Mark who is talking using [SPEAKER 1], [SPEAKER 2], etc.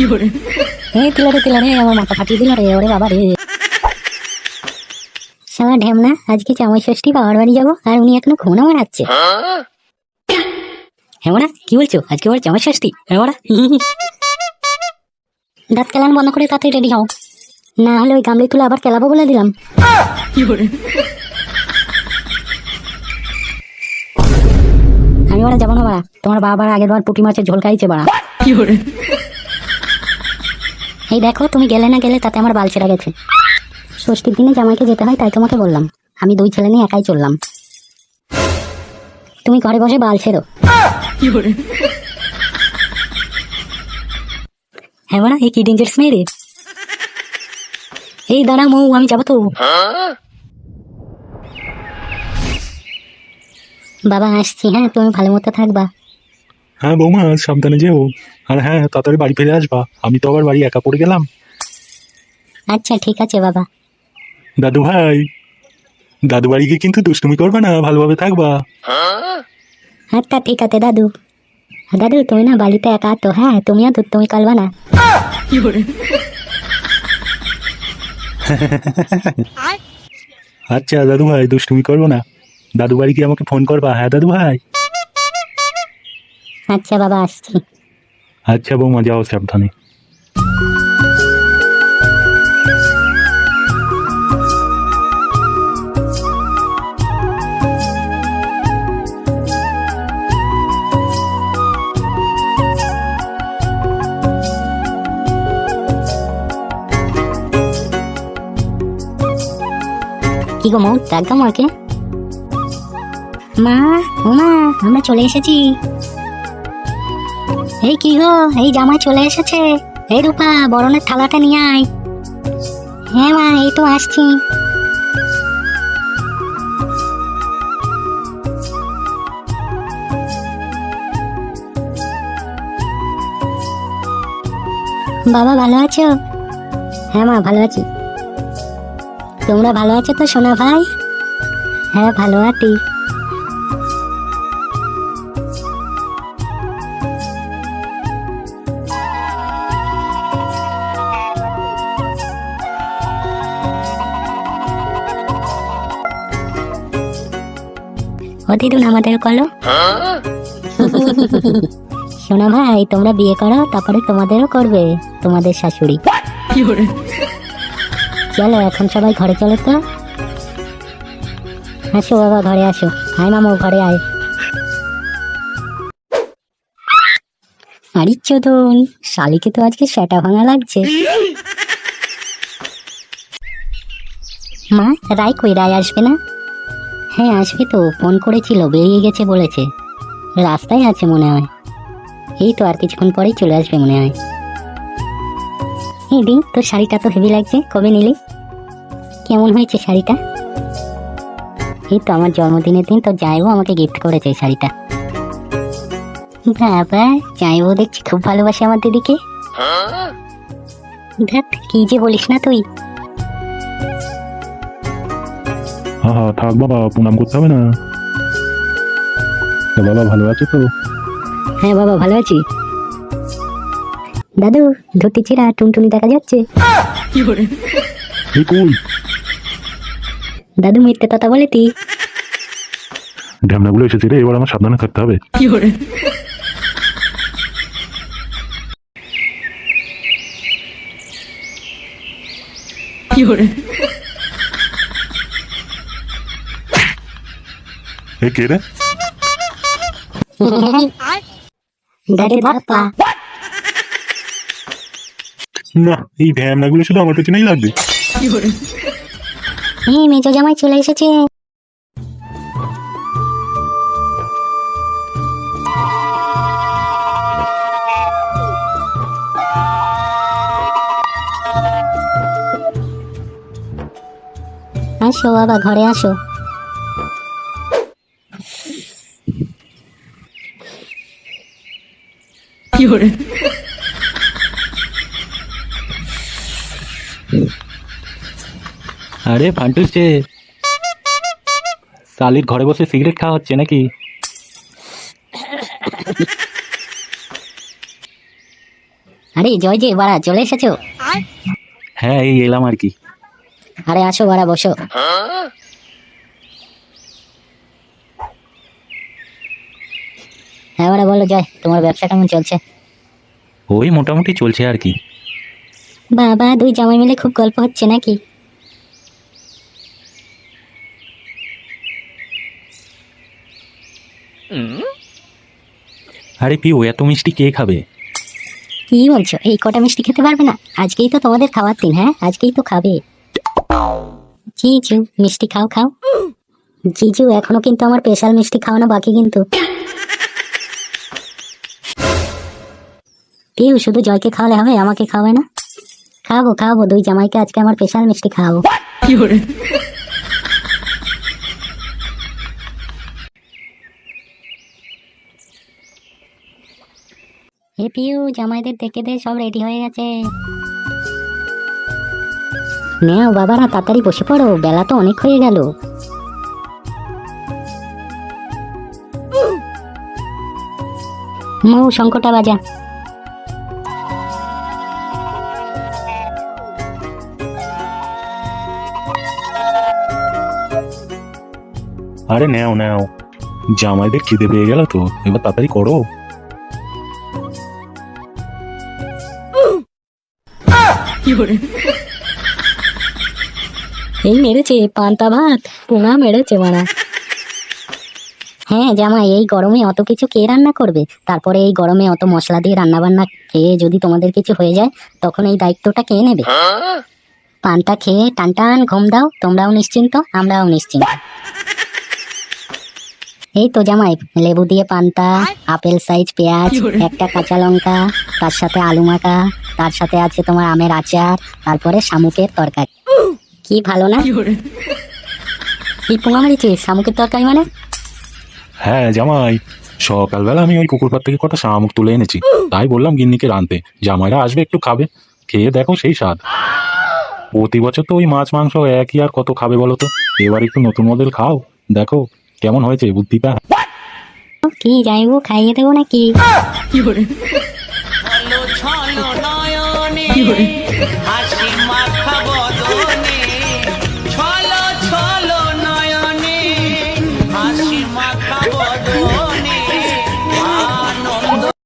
[SPEAKER 1] এই তিলা রে আমার মাথা ফাটিয়ে দিল রে ওরে বাবা রে। সালা ঢ্যামনা আজকে জামাই ষষ্ঠী বাবার বাড়ি যাব আর উনি এখনও ঘুমনা মারাচ্ছে হ্যাঁ না কি বলছো? আজকে ওর জামাই ষষ্ঠী হ্যাঁ দাঁত কেলান বন্ধ করে তাতে রেডি হও। না হলে ওই গামলি তুলে আবার কেলাবো বলে দিলাম। আমি ওরা যাব না বাড়া তোমার বাবার আগের বার পুটি মাছের ঝোল খাইছে বাড়া। এই দেখো, তুমি গেলে না গেলে তাতে আমার বাল ছেড়া গেছে। ষষ্ঠীর দিনে জামাইকে যেতে হয়, তাই তোমাকে বললাম। আমি দুই ছেলে নিয়ে একাই চললাম। তুমি ঘরে বসে বাল ছেড়ো। হ্যাঁ বড়া এই কি ডেঞ্জারাস মেয়ে রে এই দাঁড়া মৌ, আমি যাব তো। বাবা, আসছি হ্যাঁ তুমি ভালো মতো থাকবা।
[SPEAKER 2] হ্যাঁ বৌমা সাবধানে যেও। আর হ্যাঁ তাড়াতাড়ি বাড়ি ফিরে আসবা। আমি তো আবার বাড়ি একা পড়ে গেলাম।
[SPEAKER 1] আচ্ছা ঠিক আছে বাবা।
[SPEAKER 2] দাদু ভাই দাদু বাড়িকে কিন্তু দুষ্টুমি করবে না ভালোভাবে থাকবা।
[SPEAKER 1] আচ্ছা ঠিক আছে দাদু। দাদু তুমি না বাড়িতে একা তো হ্যাঁ তুমিও তুমি কালবা না।
[SPEAKER 2] আচ্ছা দাদু ভাই দুষ্টুমি করব না। দাদু বাড়ি কি আমাকে ফোন করবা হ্যাঁ দাদু ভাই?
[SPEAKER 1] আচ্ছা বাবা আসছি।
[SPEAKER 2] আচ্ছা বৌমা যাও সাবধানে।
[SPEAKER 1] কি গো মৌ ডাকতাম মাকে? মা ও মা আমরা চলে এসেছি। এই কি গো এই জামাই চলে এসেছে। এই রূপা, বরণের থালাটা নিয়ে আয়। হ্যাঁ মা, এই তো আসছি। বাবা, ভালো আছো? হ্যাঁ মা, ভালো আছি। তোমরা ভালো আছো তো সোনা ভাই? হ্যাঁ ভালো আছি। দিদুন আমাদের কলো সোনা ভাই, তোমরা বিয়ে করো, তারপরে তোমাদেরও করবে, তোমাদের শাশুড়ি। চলো, এখন সবাই ঘরে চলো তো। আসো বাবা, ঘরে আসো। আয় মামু, ঘরে আয়। আরে চোদন, শালিকে তো আজকে সেটা ভাঙা লাগছে। মা, রায় কই, রায় আসবে না? হ্যাঁ আসবে তো। ফোন করেছিল বেরিয়ে গেছে বলেছে। রাস্তায় আছে মনে হয়। এই তো আর কিছুক্ষণ পরেই চলে আসবে মনে হয়। এই দিন তোর শাড়িটা তো হেভি লাগছে কবে নিলি? কেমন হয়েছে শাড়িটা? এই তো আমার জন্মদিনের দিন তো যাইবো আমাকে গিফট করেছে এই শাড়িটা। বাবা যাইবো দেখছি খুব ভালোবাসে আমার দিদিকে। দেখ কি যে বলিস না তুই।
[SPEAKER 2] থাক বাবা প্রণাম করতে হবে না। তা বাবা ভালো আছে তো?
[SPEAKER 1] হ্যাঁ বাবা ভালো আছি। দাদু ধুতি চিরা টুনটুনি দেখা যাচ্ছে?
[SPEAKER 2] এই কই?
[SPEAKER 1] দাদু মিথ্যে কথা বলে তুই
[SPEAKER 2] ঢ্যামনাগুলো এসেছে রে এবার আমার সাবধানে থাকতে হবে। এ কে রে?
[SPEAKER 1] ধাপ্পা
[SPEAKER 2] না এই ভ্যামনাগুলো শুধু আমার পেছনেই লাগবে।
[SPEAKER 1] এই মেজো জামাই চলে এসেছে। আসো বাবা ঘরে আসো।
[SPEAKER 2] আরে ফান্টুস যে সালির ঘরে বসে সিগারেট খাওয়া হচ্ছে নাকি?
[SPEAKER 1] আরে জয় যে বাড়া চলে এসেছ?
[SPEAKER 2] হ্যাঁ এই এলাম আর কি।
[SPEAKER 1] আরে আসো বাড়া বসো। হ্যাঁ বলো জয়। তোমার ব্যবসা কেমন চলছে?
[SPEAKER 2] ওই মোটামুটি চলছে আর কি।
[SPEAKER 1] বাবা দুই জামাই মিলে খুব গল্প হচ্ছে নাকি?
[SPEAKER 2] আরে পিও এত মিষ্টি কে খাবে?
[SPEAKER 1] কি বলছো? এই কটা মিষ্টি খেতে পারবে না? আজকেই তো তোমাদের খাওয়ার দিন হ্যাঁ? আজকেই তো খাবে। জিজু মিষ্টি খাও খাও। জিজু এখনও কিন্তু আমার স্পেশাল মিষ্টি খাওয়ানো বাকি কিন্তু। কেউ শুধু জয়কে খাওয়ালে হবে, আমাকে খাওয়াবে না? খাব খাব, দুই জামাইকে আজকে আমার স্পেশাল মিষ্টি খাওয়াবো। হে পিউ, জামাইদের দেখে দে, সব রেডি হয়ে গেছে। নেও বাবারা, তাড়াতাড়ি বসে পড়ো, বেলা তো অনেক হয়ে গেল। মৌ শঙ্কটা বাজা।
[SPEAKER 2] আরে নেও নেও। জামাইদের খিদে পেয়ে গেল তো এবার তাড়াতাড়ি করো।
[SPEAKER 1] এই মেরেছে পান্তা ভাত পোঙা মেরেছে মারা। হ্যাঁ জামাই এই গরমে অত কিছু কে রান্না করবে? তারপরে এই গরমে অত মশলা দিয়ে রান্না বান্না খেয়ে যদি তোমাদের কিছু হয়ে যায় তখন এই দায়িত্বটা কে নেবে? পান্তা খেয়ে টান টান ঘুম দাও তোমরাও নিশ্চিন্ত আমরাও নিশ্চিন্ত। এই তো জামাই লেবু দিয়ে পান্তা আপেল সাইজ পেঁয়াজ একটা কাঁচা লঙ্কা তার সাথে আলু মাখা তার সাথে আছে তোমার আমের আচার তারপরে শামুকের তরকারি। কি ভালো না? কি পোঙা মারিছিস শামুকের তরকারি মানে?
[SPEAKER 2] হ্যাঁ জামাই সকালবেলা আমি ওই পুকুর পাড় থেকে কটা শামুক তুলে এনেছি। তাই বললাম গিন্নিকে রানতে জামাইরা আসবে একটু খাবে। খেয়ে দেখো সেই স্বাদ। প্রতি বছর তো ওই মাছ মাংস একই আর কত খাবে বলো তো? এবার একটু নতুন মডেল খাও। দেখো কেমন হয়েছে বুদ্ধিটা?
[SPEAKER 1] কি যাইবো খাইয়ে দেবো নাকি?
[SPEAKER 3] ছলো নয়নে হাসি মাখ